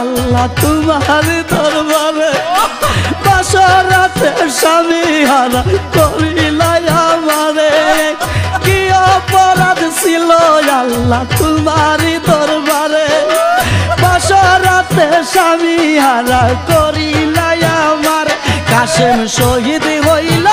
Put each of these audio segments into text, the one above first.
আল্লাহ তোমার দরবারে বাসরাতে স্বামী হারা করিলাই আমারে। কি অপরাধ ছিল আল্লাহ তোমারই দরবারে বাসরাতে স্বামী হারা করিলাই আমার। কাশেম শহীদ হইল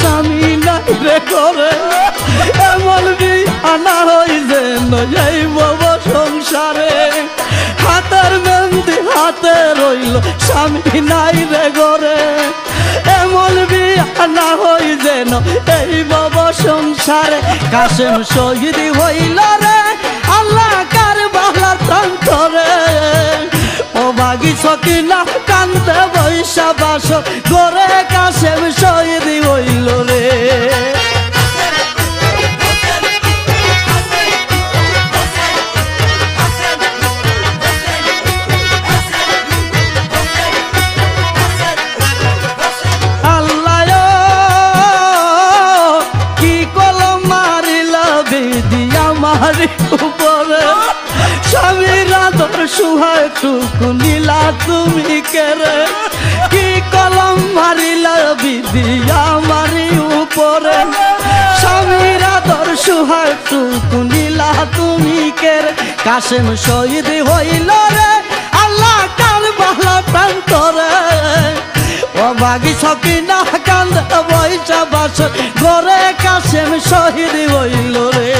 স্বামী নাই রে করে এমন আনা হই যেন যাইব সংসারে। হাতের মেহেন্দি হাতে রইল স্বামী নাই রে গরে এমন আনা হই যেন এই বব সংসারে। কাশেম শহীদ হইল রে আল্লাহ কার বালা প্রান্তরে। ও বাগি সকি না কান্দে বৈশা বাস গোরে কাশেম মারি উপরে। স্বামীর আদর তুমি কেরে কি কলম মারিল বিদিয়া মারি উপরে। স্বামীর আদর, সুহায় টুকু তুমি কেরে কাশেম শহীদ হইল রে, আল্লাহ কাল বালা প্রান্তরে বাগি ছকি না কান্দ বৈশা বাস ঘরে কাশেম শহীদ হইল রে।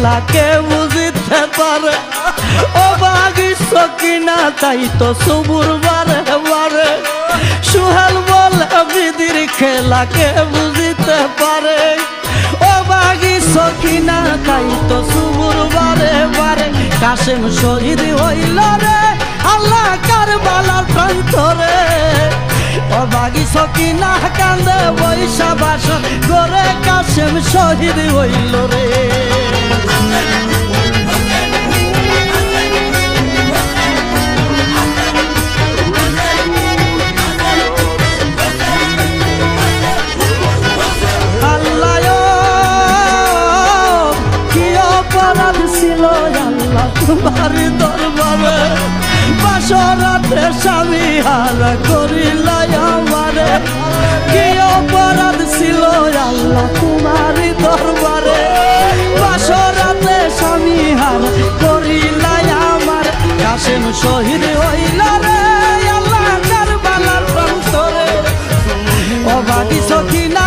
কে বুঝিতে পারে। ও বাগি সকিনা, তাই তো সুবুর বারে বারে। সুহেল বলে, বিদির খেলা কে বুঝিতে পারে। ও বাগি সকিনা, তাই তো সুবুর বারে বারে। কাশেম শহীদ হইল রে, আল্লাহ কারবালার প্রান্তরে। ও বাগি সকিনা কান্দে বৈশা বাস করে, কাশেম শহীদ হইল রে। বাড়ি দরবারে, বাসরাতে স্বামী হার করিল আমারে। কি অপরাধ ছিল আল্লাহ তোমার দরবারে? বাসরাতে স্বামী হার করিল আমার। কাশেম শহীদ হইল রে, আল্লাহ কারবালার প্রান্তরে অবাকি সখিনা